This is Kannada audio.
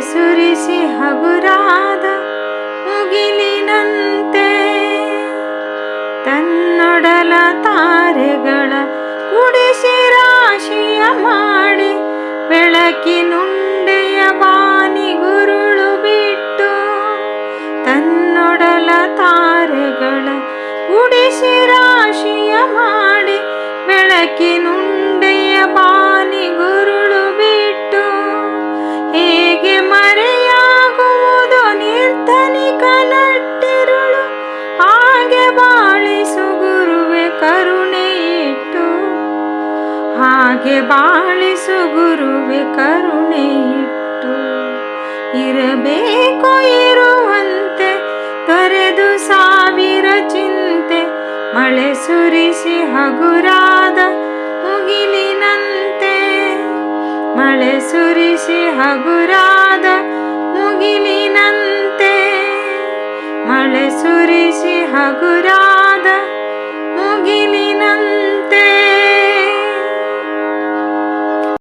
ಸುರಿಸಿ ಹಗುರಾದ ಮುಗಿಲಿನಂತೆ. ತನ್ನೊಡಲ ತಾರೆಗಳ ಗುಡಿಸಿ ರಾಶಿಯ ಮಾಡಿ ಬೆಳಕಿನುಂಡೆಯ ಬಾನಿ ಗುರುಳು ಬಿಟ್ಟು ತನ್ನೊಡಲ ತಾರೆಗಳ ಗುಡಿಸಿ ರಾಶಿಯ ಮಾಡಿ ಬೆಳಕಿನುಂಡೆಯ ಹಾಗೆ ಬಾಳಿಸು ಗುರುವೆ ಕರುಣೆ ಇಟ್ಟು ಇರಬೇಕು ಇರುವಂತೆ, ತೊರೆದು ಸಾವಿರ ಚಿಂತೆ, ಮಳೆ ಸುರಿಸಿ ಹಗುರಾದ ಮುಗಿಲಿನಂತೆ. ಮಳೆ ಸುರಿಸಿ ಹಗುರಾದ ಮುಗಿಲಿನಂತೆ, ಮಳೆ ಸುರಿಸಿ ಹಗುರ